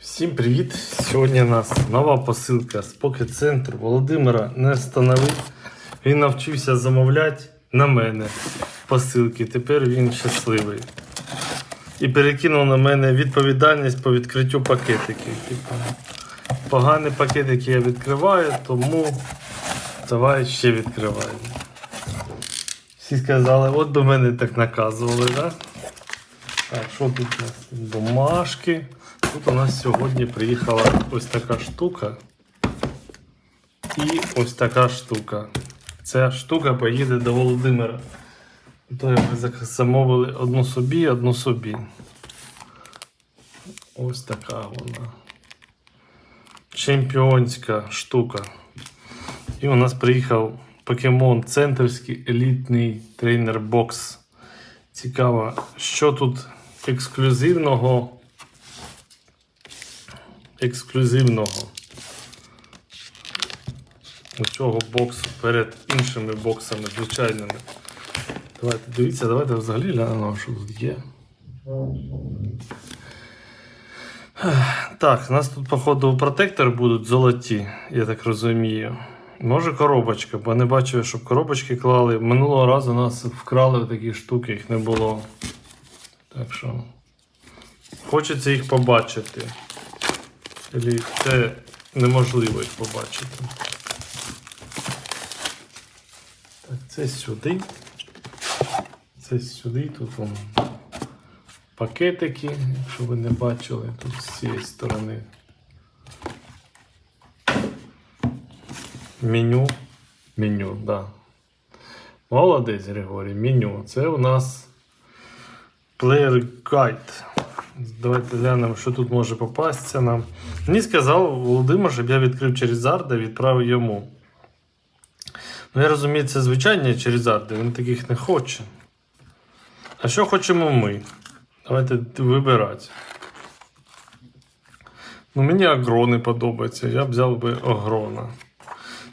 Всім привіт! Сьогодні у нас нова посилка з Center. Володимира не встановив. Він навчився замовляти на мене посилки. Тепер він щасливий. І перекинув на мене відповідальність по відкриттю пакетиків. Типу, погані пакетики я відкриваю, тому давай ще відкриваємо. Всі сказали, от би мене так наказували, так? Так, що тут у нас? Бумажки. Тут у нас сьогодні приїхала ось така штука. І ось така штука. Ця штука поїде до Володимира. То ми замовили одну собі, одну собі. Ось така вона. Чемпіонська штука. І у нас приїхав покемон центрський елітний тренер бокс. Цікаво, що тут ексклюзивного. Ексклюзивного у цього боксу перед іншими боксами звичайними. Давайте дивіться, давайте взагалі глянемо, що тут є. Так, у нас тут, походу, протектори будуть золоті, я так розумію. Може коробочка, бо не бачив, щоб коробочки клали. Минулого разу нас вкрали такі штуки, їх не було. Так що. Хочеться їх побачити. Или це неможливо їх побачити. Так, це сюди. Це сюди, тут вон пакетики, якщо ви не бачили, тут з цієї сторони. Меню. Меню, так. Да. Молодець, Григорій, меню. Це у нас Player Guide. Давайте глянемо, що тут може попастися нам. Мені сказав Володимир, щоб я відкрив Черезарда і відправив йому. Ну, я розумію, це звичайні Черезарди, він таких не хоче. А що хочемо ми? Давайте вибирати. Ну, мені агрони подобаються, я взяв би агрона.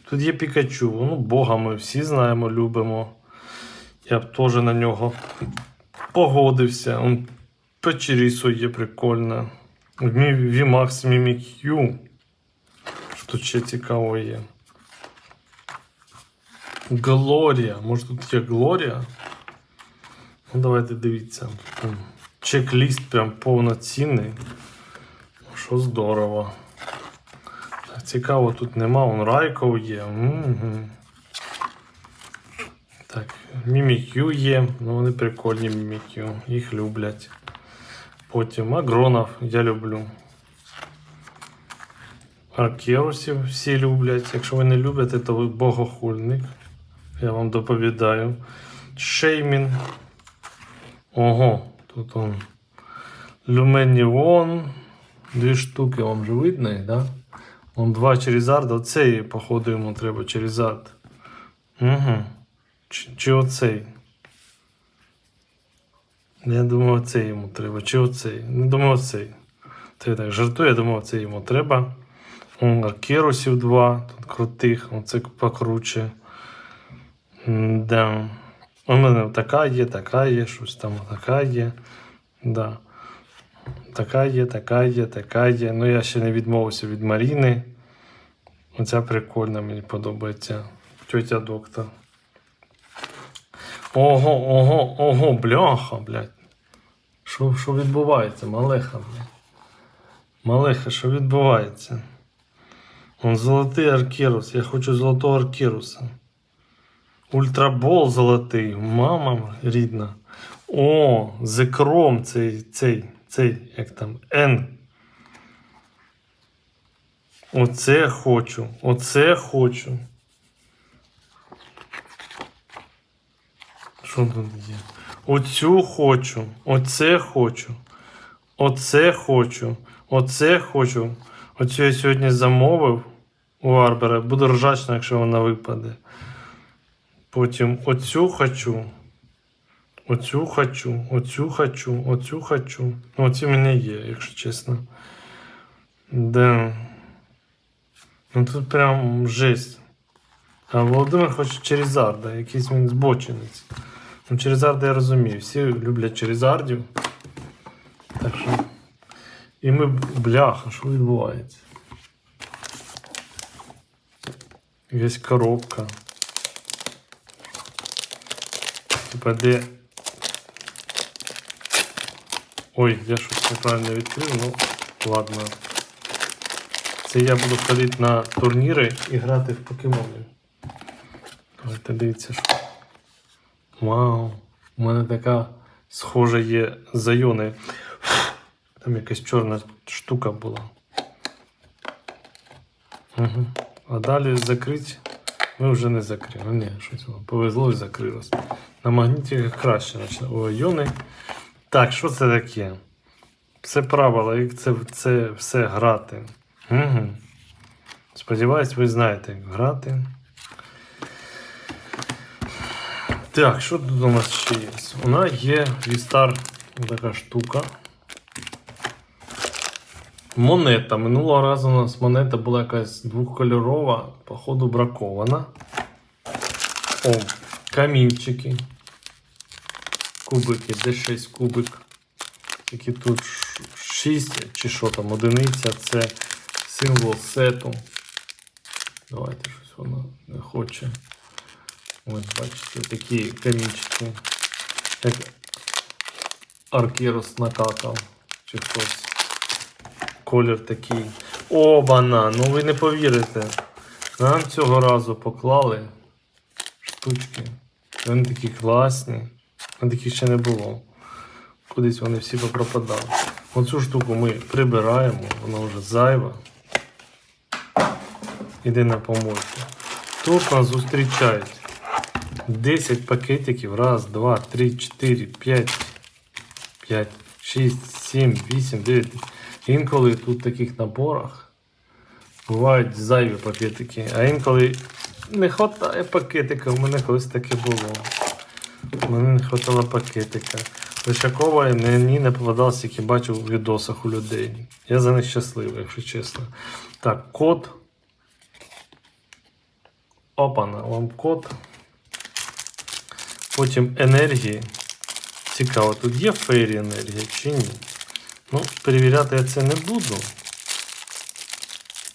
Тут є Пікачу, ну, Бога ми всі знаємо, любимо. Я б теж на нього погодився. Печерісу є прикольно. VMAX Mimikyu. Що тут ще цікаво є? Глорія. Може тут є Глорія? Ну, давайте дивіться. Чек-ліст прям повноцінний. Що здорово. Так, цікаво, тут нема, он Райков є. Угу. Так, Мімікю є, ну вони прикольні Мімікю, їх люблять. Потім агронов я люблю. Аркерусів всі люблять. Якщо ви не любите, то ви богохульник. Я вам доповідаю. Шеймін. Ого, тут он. Люменівон. Дві штуки вам же видно, да? Он два Черезарда. Оцей, походу, йому треба Черезард. Угу. Чи, чи оцей? Я думаю, оцей йому треба. Чи оцей? Не думаю, оцей. Це так жартую, я думаю, оцей йому треба. Он Аркерусів два, тут крутих, оце покруче. Да. У мене така є, така є, щось там така є. Да. Така є, така є, така є. Ну я ще не відмовився від Маріни. Оця прикольна, мені подобається. Тетя доктор. Ого, ого, ого, бляха, блядь. Що, що відбувається, малеха. Малеха, що відбувається? Он золотий аркерус. Я хочу золотого аркеруса. Ультрабол золотий. Мама рідна. О, зекром цей, цей, цей, як там, Н. Оце хочу. Оце хочу. Що тут є? Оцю хочу. Оце хочу. Оце хочу. Оце хочу. Оцю я сьогодні замовив у Арбера. Буду ржачно, якщо вона випаде. Потім оцю хочу. Оцю хочу, оцю хочу, оцю хочу. Ну, оці в мене є, якщо чесно. Да. Ну тут прям жесть. А Володимир хоче Черезарда, якийсь він збочинець. Ну, Черезарда я розумію, всі люблять Черезардів. Так що І ми, бляха, що відбувається? Якась коробка. Типа де. Ой, я щось неправильно відкрив, ну ладно. Це я буду ходити на турніри і грати в покемонів. Давайте дивіться, що. Вау! У мене така схожа є зайони. Там якась чорна штука була. Угу. А далі закрити ми вже не закрили. Ні, щось воно повезло і закрилось. На магнітиках краще. О, йони. Так, що це таке? Це правила, як це, це все грати. Угу. Сподіваюсь, ви знаєте, як грати. Так, що тут у нас ще є? Нас є Вістар така штука. Монета. Минулого разу у нас монета була якась двохкольорова, походу бракована. О, камінчики. Кубики, де 6 кубик. Які тут 6 чи що там, одиниця це символ сету. Давайте щось воно не хоче. Ось бачите, такі камінчики. Як Аркерос накакав. Чи хтось. Колір такий. Обана! Ну ви не повірите. Нам цього разу поклали штучки. Вони такі класні. А таких ще не було. Кудись вони всі попропадали. Оцю штуку ми прибираємо, вона вже зайва. Іде на помойку. Тут нас зустрічають 10 пакетиків. Раз, два, три, чотири, п'ять, п'ять, шість, сім, вісім, дев'ять. Інколи тут в таких наборах бувають зайві пакетики, а інколи не вистачає пакетика. У мене колись таке було. У мене не вистачало пакетика. Лишакова мені не попадалося, як я бачив у відосах у людей. Я за них щасливий, якщо чесно. Так, код. Опана, вам код. Потім енергії. Цікаво, тут є фейрі енергія чи ні? Ну, перевіряти я це не буду.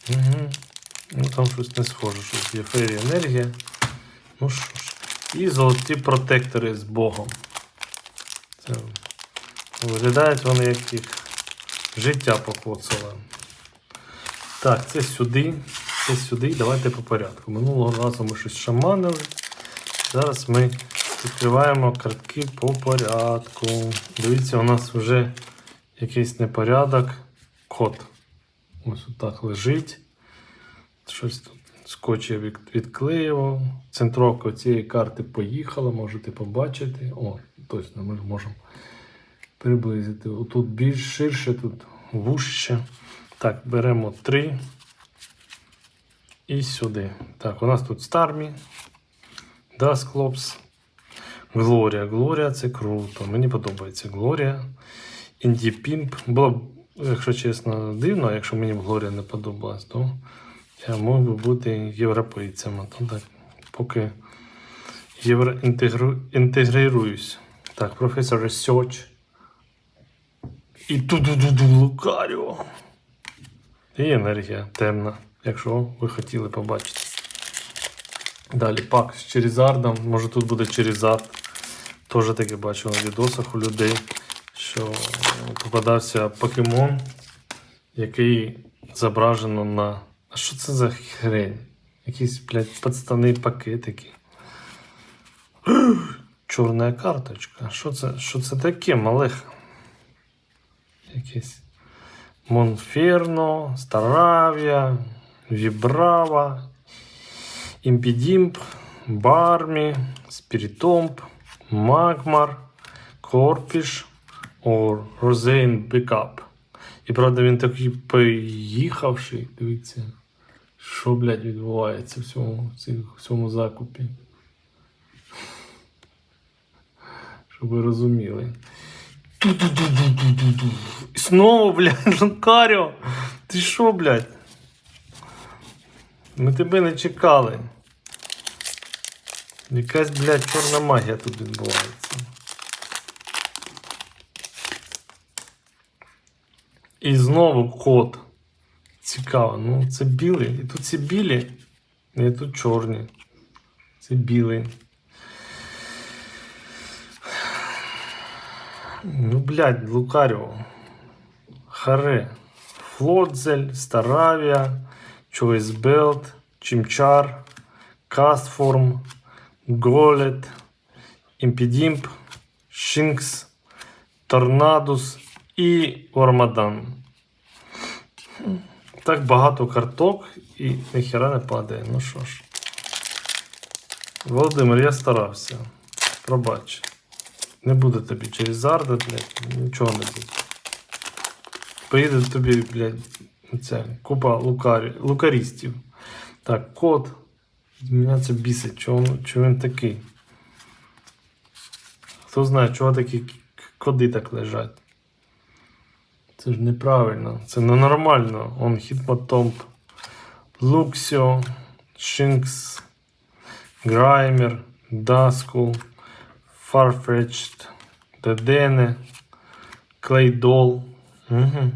Угу. Ну, там щось не схоже, що є фейрі енергія. Ну що ж. І золоті протектори з Богом. Це виглядають вони як їх життя покоцало. Так, це сюди. Це сюди. Давайте по порядку. Минулого разу ми щось шаманили. Зараз ми відкриваємо картки по порядку. Дивіться, у нас вже якийсь непорядок. Код. Ось так лежить. Щось тут скотч я відклеював. Центровка цієї карти поїхала, можете побачити. О, точно, ми можемо приблизити. Тут більш ширше, тут вужче. Так, беремо три. І сюди. Так, у нас тут Стармі. Дасклопс. Глорія. Глорія це круто. Мені подобається Глорія. Інді Пімп. Було б, якщо чесно, дивно, якщо мені б Глорія не подобалась, то я мог би бути європейцем. А то так, поки євро... інтегру... Так, професор Research. І ту-ду-ду-ду Лукаріо. І енергія темна, якщо ви хотіли побачити. Далі пак з Черізардом. Може тут буде Черізард. Теж таке бачив на відосах у людей, що попадався покемон, який зображено на. А що це за хрень? Якісь, блядь, подставні пакетики. Чорна карточка. Що це, що це таке, малеха? Якесь. Монферно, Старавія, Вібрава, Імпідімп, Бармі, Спірітомп, Магмар, Корпіш, or Розейн Бекап. І правда він такий поїхавший, дивіться, що, блядь, відбувається в цьому, в цьому закупі. Щоб ви розуміли. І Знову, блядь, Лукаріо. Ти що, блядь? Ми тебе не чекали. Якась, блядь, чорна магія тут відбувається. І знову код. Цікаво. Ну, це білий. І тут ці білі, і тут чорні. Це білий. Ну, блядь, Лукаріо. Харе. Флотзель, Старавія, Belt, Чимчар, Кастформ, Голет, Імпідімп, Шинкс, Торнадус і Ормадан. Так багато карток і ніхера не падає. Ну що ж. Володимир, я старався. Пробач. Не буде тобі через зарда, блядь, нічого не буде. Поїде тобі, блядь, ця купа лукарі, лукарістів. Так, код. Мене це бісить, чого, чого він такий. Хто знає, чого такі коди так лежать. Це ж неправильно, це ненормально. Он хітмотомп. Луксіо, Шинкс, Граймер, Даскул, Farfetched, Дедене, Клейдол. Угу.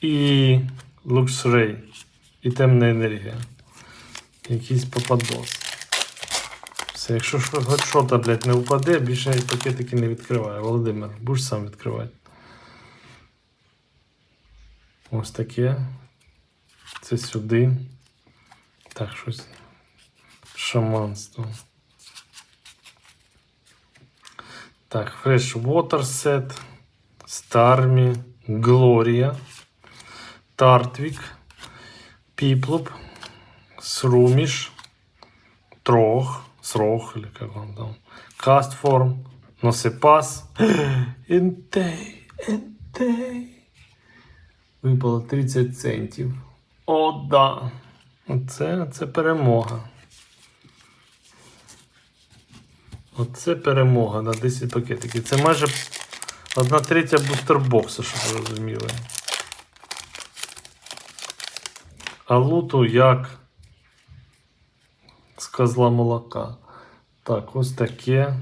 І Luxray. І темна енергія. Якийсь попадос. Все, якщо що- то, блядь, не впаде, більше пакетики не відкриваю. Володимир, будеш сам відкривати. Ось таке. Це сюди. Так, щось. Шаманство. Так, Fresh Water Set, Starmie, Gloria, Тартвік, Піплоп, Сруміш, Трох, Срох, или как он там, Кастформ, Носипас, Інтей, Інтей. Випало 30 центів. О, да. Оце це перемога. Оце перемога на 10 пакетиків. Це майже одна третя бустербоксу, щоб ви розуміли. А луту як козла молока. Так, ось таке.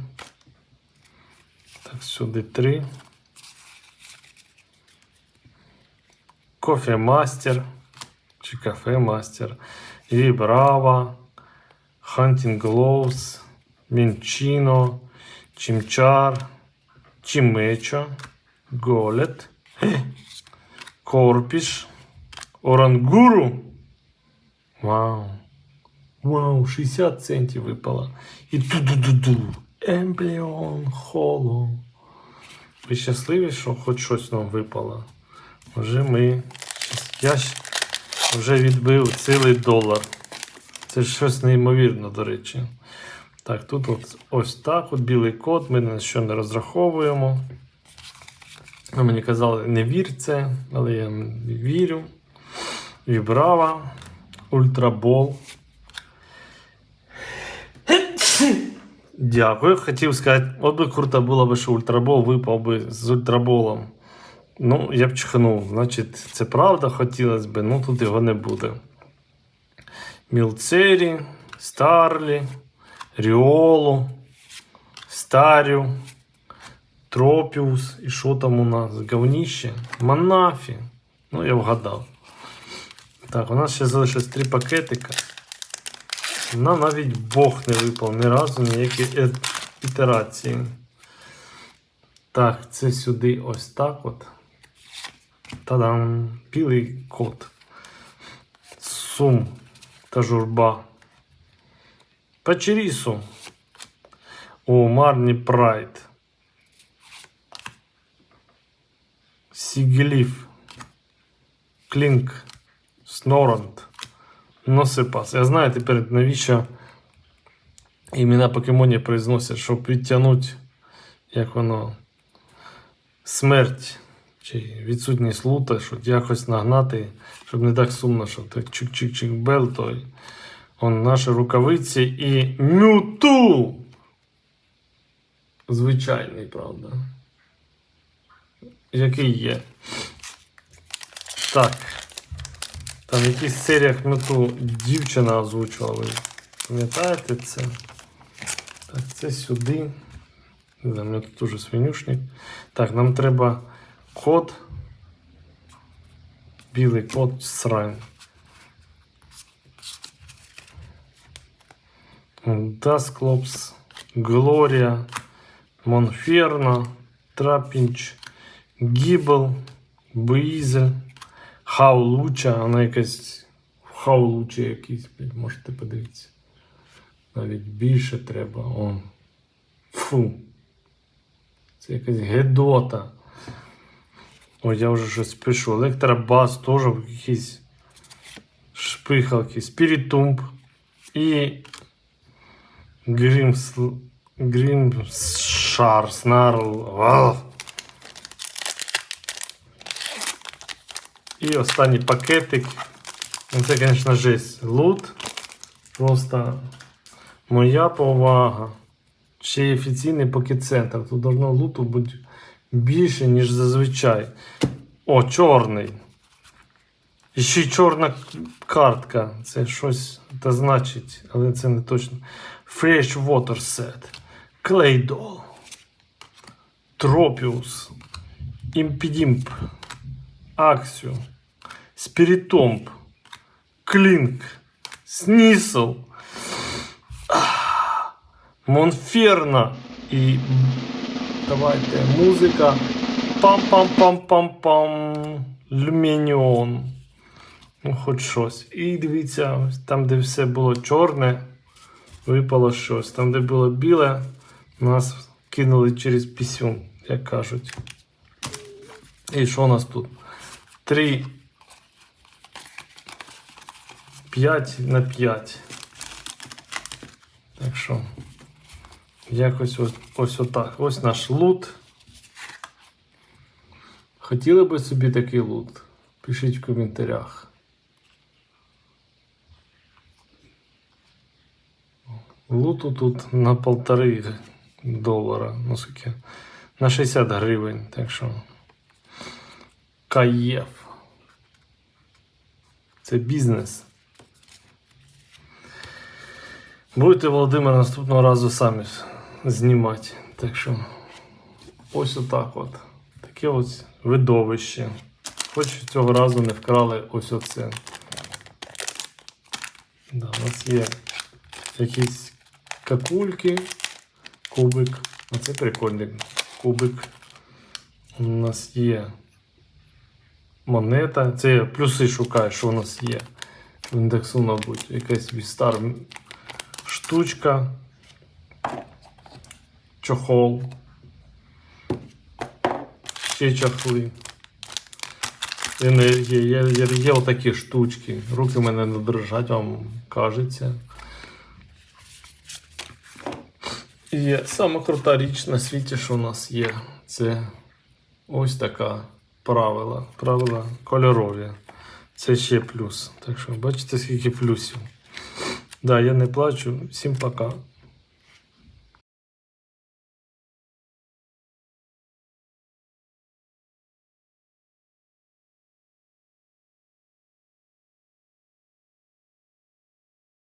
Так, сюди три. Кофемастер чи кафе-мастер. Вібрава, Hunting Gloves, Мінчино, Чимчар, Чимечо, Голет, Корпіш, Орангуру. Вау. Вау, 60 центів випало. І ду-ду-ду-ду. Ембліон Холо. Ви щасливі, що хоч щось нам випало? Вже ми. Я вже відбив цілий долар. Це щось неймовірне, до речі. Так, тут от, ось так, от білий код, ми на що не розраховуємо. Ви мені казали, не вір це, але я вірю. Вібрава, Ультрабол. Дякую. Хотів сказати, от би круто було б, що ультрабол випав би з ультраболом. Ну, я б чихнув. Значить, це правда хотілося б, ну тут його не буде. Мілцері, Старлі, Ріолу, Старю, Тропіус. І що там у нас? Говніще? Манафі. Ну, я вгадав. Так, у нас ще залишилось три пакетика. Нам навіть Бог не випав ні разу ніякі е- ітерації. Так, це сюди ось так от. Та-дам! Білий кот. Сум та журба. Печерісу. О, Марні Прайд. Сігеліф. Клінк. Снорант. Носипас. Я знаю тепер, навіщо імена покемонів произносять, щоб відтягнути, як воно, смерть чи відсутність лута, щоб якось нагнати, щоб не так сумно, що так чик-чик-чик бел, той. Он наші рукавиці і Мюту! Звичайний, правда. Який є. Так. Там в якихось серіях Мюту дівчина озвучувала. Пам'ятаєте це? Так, це сюди. Не знаю, у мене тут уже свинюшник. Так, нам треба код білий кот срань. Дасклопс, Глорія, Монферна, Трапінч, Гібл, Буїзель, Хаулуча, вона якась Хаулуча якийсь, можете подивитися. Навіть більше треба. О. Фу. Це якась гедота. Ой, я вже щось пишу. Електробас теж якісь шпихалки. Спірітумб і Грімс... Грімшар, Снарл. Вау. І останній пакетик. Ну, Це, звісно, жесть. Лут. Просто моя повага. Ще й офіційний пакет-центр. Тут должно луту бути більше, ніж зазвичай. О, чорний. І ще й чорна картка. Це щось це значить, але це не точно. Fresh Water Set. Clay Doll. Tropius. Axio. Spiritomb. Клінк. Снісл. Монферна. І давайте музика. Пам-пам-пам-пам-пам. Люмініон. Ну, хоч щось. І дивіться, там, де все було чорне, випало щось. Там, де було біле, нас кинули через пісюн, як кажуть. І що у нас тут? 3 5 на 5. Так що, якось ось, ось отак. Ось наш лут. Хотіли би собі такий лут? Пишіть в коментарях. Луту тут на полтори долара. Ну, скільки? На 60 гривень. Так що. Каєв. Це бізнес. Будете Володимир наступного разу самі знімати. Так що ось отак от. Таке ось видовище. Хоч цього разу не вкрали ось оце. Да, у нас є якісь какульки, кубик. Оце прикольний кубик. У нас є монета. Це я плюси шукаю, що у нас є. В індексу, мабуть, якась вістар штучка. Чохол. Ще чохли. Енергія. Є, є, є отакі штучки. Руки в мене не дрожать, вам кажеться. І сама крута річ на світі, що у нас є. Це ось така правила. Правила кольорові. Це ще плюс. Так що бачите, скільки плюсів. Да, я не плачу. Всім пока.